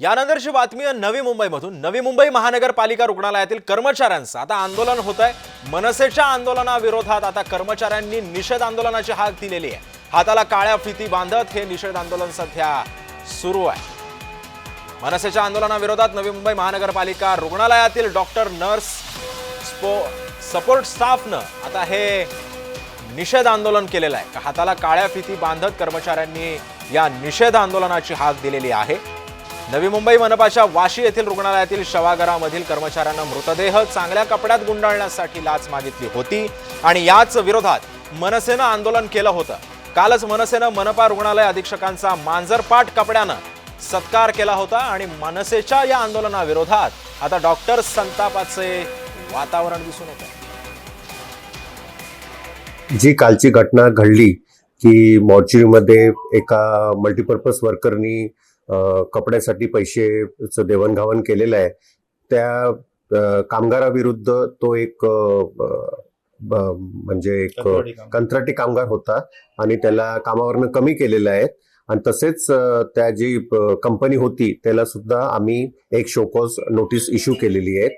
यानंतरची बातमी आहे नवी मुंबईमधून. नवी मुंबई महानगरपालिका रुग्णालयातील कर्मचाऱ्यांचं. आता आंदोलन होत आहे मनसेच्या आंदोलनाविरोधात आता कर्मचाऱ्यांनी निषेध आंदोलनाची हाक दिलेली आहे. हाताला काळ्या फिती बांधत हे निषेध आंदोलन सध्या सुरू आहे. मनसेच्या आंदोलनाविरोधात नवी मुंबई महानगरपालिका रुग्णालयातील डॉक्टर नर्स स्पो सपोर्ट स्टाफनं आता हे निषेध आंदोलन केलेलं आहे. हाताला काळ्या फिती बांधत कर्मचाऱ्यांनी या निषेध आंदोलनाची हाक दिलेली आहे. नवी मुंबई मनपाच्या वाशी येथील रुग्णालयातील शवागारामधील कर्मचाऱ्यांना मृतदेह चांगल्या कपड्यात गुंडाळण्यासाठी लाच मागितली होती आणि याच विरोधात मनसेनं आंदोलन केलं होतं. कालच मनसेनं मनपा रुग्णालय अधीक्षकांचा मांजरपाट कपड्यानं सत्कार केला होता आणि मनसेच्या या आंदोलनाविरोधात आता डॉक्टर संतापाचे वातावरण दिसून येत जी कालची घटना घडली की मॉर्च्युरीमध्ये एका मल्टीपर्पज वर्करनी कपड्यासाठी पैसेचं देवाणघेवाण केलेलं आहे. त्या कामगाराविरुद्ध तो एक म्हणजे एक कंत्राटी कामगार. होता आणि त्याला कामावरनं कमी केलेलं आहे. आणि तसेच त्या जी कंपनी होती त्याला सुद्धा आम्ही एक शोकॉज नोटीस इश्यू केलेली आहे.